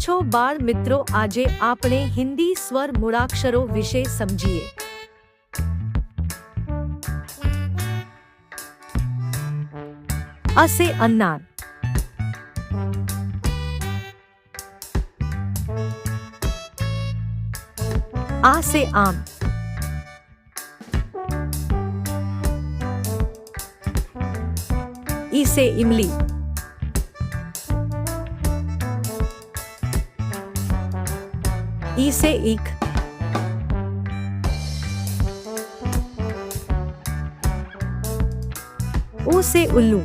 છો બાળ મિત્રો આજે આપણે હિન્દી સ્વર મૂળાક્ષરો વિશે સમજીએ અસે અન્નાર આ સે આમ ઈ સે ई से एक। ओ से उल्लू।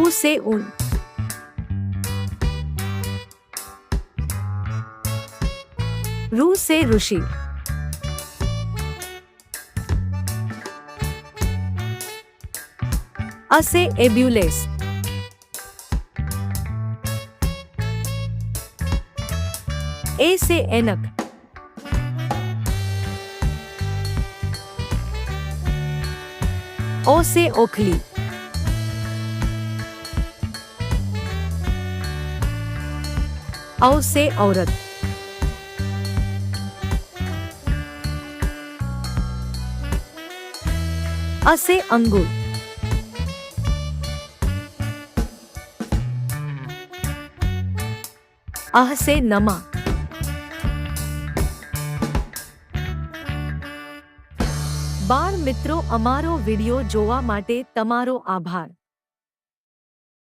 ओ से ऊन। रू से ऋषि। असे एब्यूलेस। ए से एनक ओ से ओखली। औ से औरत। अ से अंगूर। अह से नमा બાળ મિત્રો અમારો વિડિયો જોવા માટે તમારો આભાર.